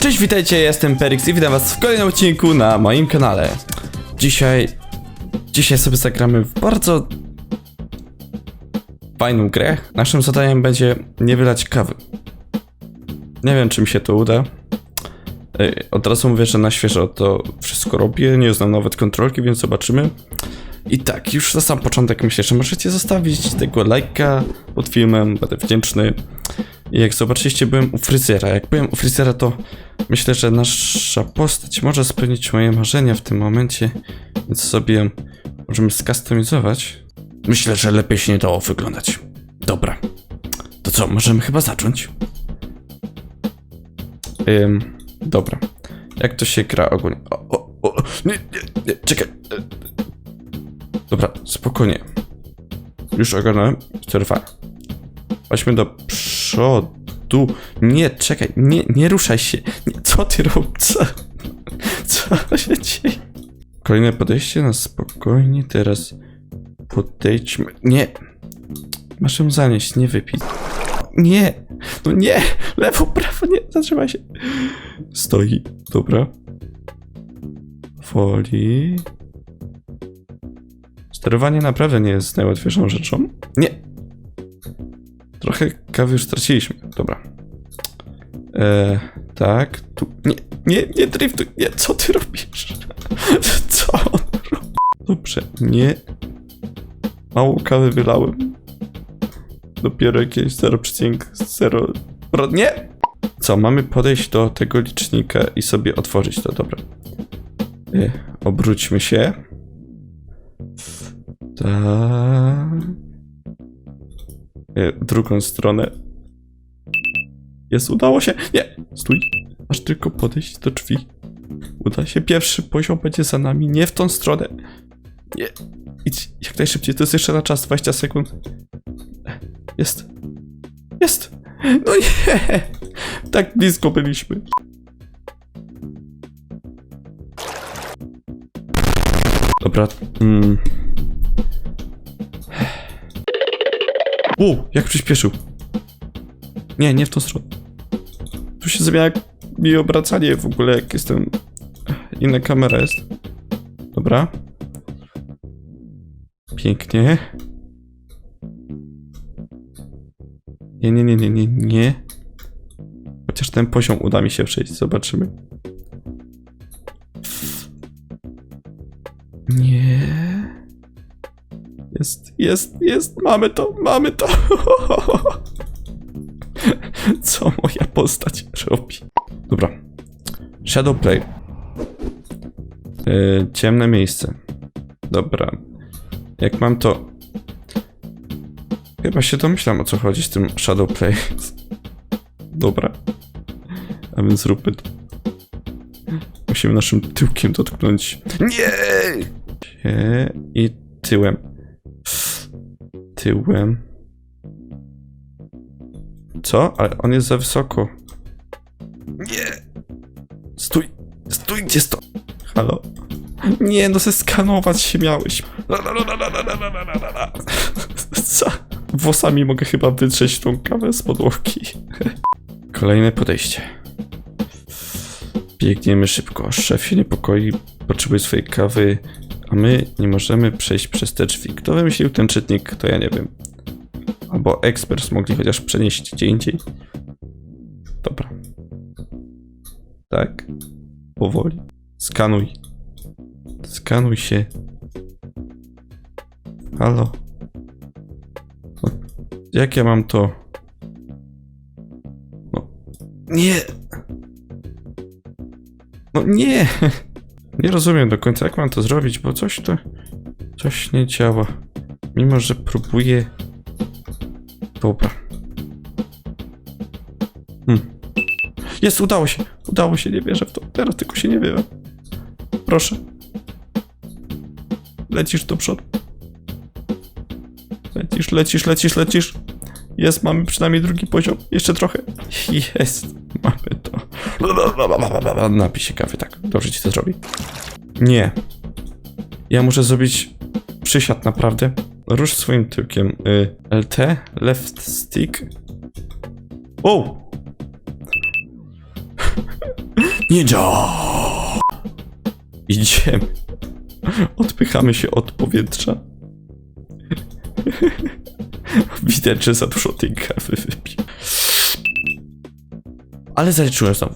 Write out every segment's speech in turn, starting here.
Cześć, witajcie, jestem Perix i witam was w kolejnym odcinku na moim kanale. Dzisiaj... Dzisiaj sobie zagramy w bardzo... fajną grę. Naszym zadaniem będzie nie wylać kawy. Nie wiem, czy mi się to uda. Od razu mówię, że na świeżo to wszystko robię, nie znam nawet kontrolki, więc zobaczymy. I tak, już na sam początek myślę, że możecie zostawić tego lajka pod filmem, będę wdzięczny. I jak zobaczyliście, byłem u fryzjera. Jak byłem u fryzjera, to myślę, że nasza postać może spełnić moje marzenia w tym momencie, więc sobie ją możemy skustomizować. Myślę, że lepiej się nie dało wyglądać. Dobra. To co, możemy chyba zacząć? Ym, dobra. Jak to się gra ogólnie? O, o, o, nie, nie, nie, czekaj. Dobra, spokojnie. Już ogarnąłem. Czerwa. Chodźmy do przodu. Nie, czekaj, nie, nie ruszaj się. Nie, co ty robisz? Co? Co się dzieje? Kolejne podejście na spokojnie. Teraz podejdźmy. Nie. Masz ją zanieść, nie wypij. Nie. No nie. Lewo, prawo, nie. Zatrzymaj się. Stoi. Dobra. Woli. Sterowanie naprawdę nie jest najłatwiejszą rzeczą. Nie. Trochę kawy już straciliśmy. Dobra. E, tak, tu. Nie, nie, nie driftuj. Nie, co ty robisz? Co on robi? Dobrze, nie. Mało kawy wylałem. Dopiero jakieś 0,0. Bro- Nie! Co, mamy podejść do tego licznika i sobie otworzyć to, dobra. E, obróćmy się. Tak. E, drugą stronę. Jest, udało się. Nie, stój. Aż tylko podejść do drzwi. Uda się. Pierwszy poziom będzie za nami. Nie w tą stronę. Nie. Idź jak najszybciej. To jest jeszcze na czas. 20 sekund. Jest. Jest. No nie. Tak blisko byliśmy. Dobra. Mm. U, jak przyspieszył. Nie, nie w tą stronę. Tu się zmienia jak mi obracanie w ogóle, jak jestem... Inna kamera jest. Dobra. Pięknie. Nie, nie, nie, nie, nie, nie. Chociaż ten poziom uda mi się przejść, zobaczymy. Jest, jest, jest, mamy to, mamy to. Co moja postać robi? Dobra. Shadowplay. Yy, ciemne miejsce. Dobra. Jak mam to... Chyba się domyślam o co chodzi z tym Shadowplay. Dobra. A więc zróbmy to. Musimy naszym tyłkiem dotknąć. Nie! I tyłem. Tyłem. Co? Ale on jest za wysoko. Nie! Stój! Stój, gdzie sto? Halo? Nie, no zeskanować się miałeś. Co? Włosami mogę chyba wytrzeć tą kawę z podłogi. Kolejne podejście. Biegniemy szybko. Szef się niepokoi, potrzebuje swojej kawy, a my nie możemy przejść przez te drzwi. Kto wymyślił ten czytnik, to ja nie wiem. Albo ekspert mogli chociaż przenieść gdzie indziej. Dobra. Tak. Powoli. Skanuj. Skanuj się. Halo. No, jak ja mam to? No. Nie. No nie. Nie rozumiem do końca, jak mam to zrobić, bo coś to. Coś nie działa. Mimo, że próbuję. Dobra. Hmm. Jest, udało się. Udało się, nie wierzę w to. Teraz tylko się nie wierzę. Proszę. Lecisz do przodu. Lecisz, lecisz, lecisz, lecisz. Jest, mamy przynajmniej drugi poziom. Jeszcze trochę. Jest, mamy. Napij się kawy, tak. Dobrze ci to zrobi. Nie. Ja muszę zrobić przysiad naprawdę. Rusz swoim tyłkiem. Y, LT, left stick. O! Ninja! Idziemy. Odpychamy się od powietrza. Widać, że za dużo tej kawy wypił. Ale zaliczyłem sam.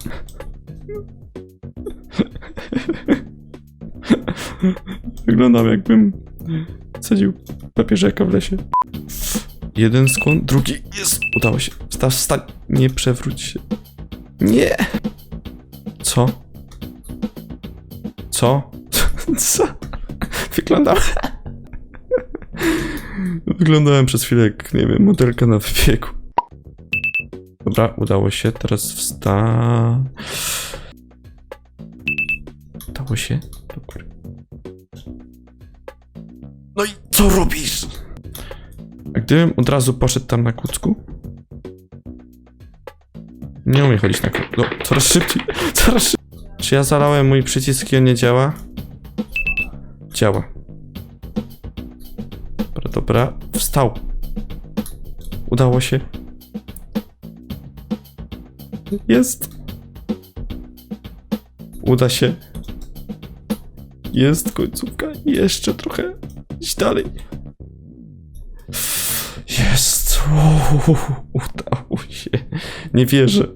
Wyglądam jakbym sadził papieżaka w lesie. Jeden skłon, drugi jest. Udało się. Wstań, wstań. Nie przewróć się. Nie. Co? Co? Co? Wyglądałem. Wyglądałem przez chwilę jak, nie wiem, modelka na wybiegu. Dobra, udało się. Teraz wsta... Udało się? Do góry. No i co robisz? A gdybym od razu poszedł tam na kucku? Nie umiem chodzić na kucku. No, coraz szybciej, coraz szybciej. Czy ja zalałem mój przycisk i on nie działa? Działa. Dobra, dobra. Wstał. Udało się. Jest. Uda się. Jest końcówka. Jeszcze trochę. Iść dalej. Jest. Uuu, udało się. Nie wierzę.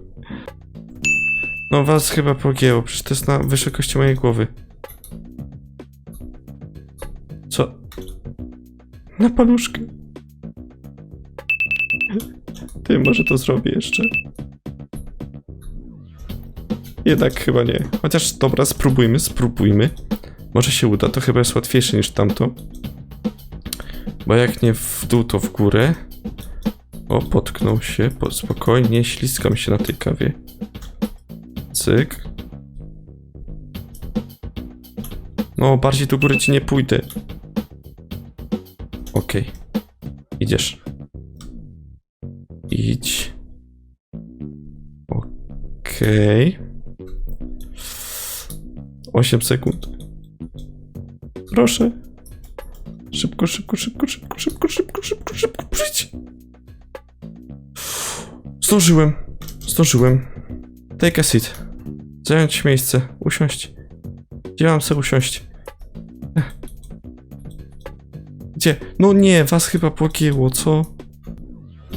No was chyba pogięło, przecież to jest na wysokości mojej głowy. Co? Na paluszkę. Ty, może to zrobię jeszcze? Jednak chyba nie. Chociaż dobra, spróbujmy, spróbujmy. Może się uda, to chyba jest łatwiejsze niż tamto. Bo jak nie w dół, to w górę. O, potknął się, po, spokojnie, śliskam się na tej kawie. Cyk. No, bardziej do góry ci nie pójdę. Okej. Idziesz. Idź. Okej. 8 sekund. Proszę. Szybko, szybko, szybko, szybko, szybko, szybko, szybko, szybko, przyjdź. Zdążyłem. Zdążyłem. Take a seat. Zająć miejsce. Usiąść. Gdzie mam sobie usiąść? Gdzie? No nie, was chyba pogięło, co?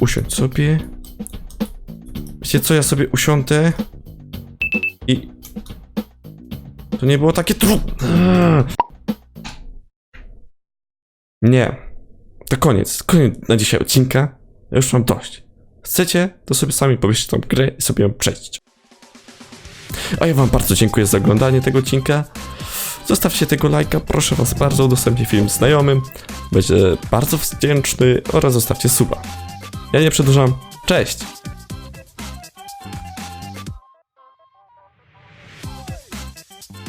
Usiądź sobie. Wiecie co, ja sobie usiądę. To nie było takie trudne. Nie. To koniec. Koniec na dzisiaj odcinka. Ja już mam dość. Chcecie, to sobie sami pobierzcie tą grę i sobie ją przejść. A ja wam bardzo dziękuję za oglądanie tego odcinka. Zostawcie tego lajka, proszę was bardzo, udostępnij film znajomym. Będzie bardzo wdzięczny oraz zostawcie suba. Ja nie przedłużam. Cześć!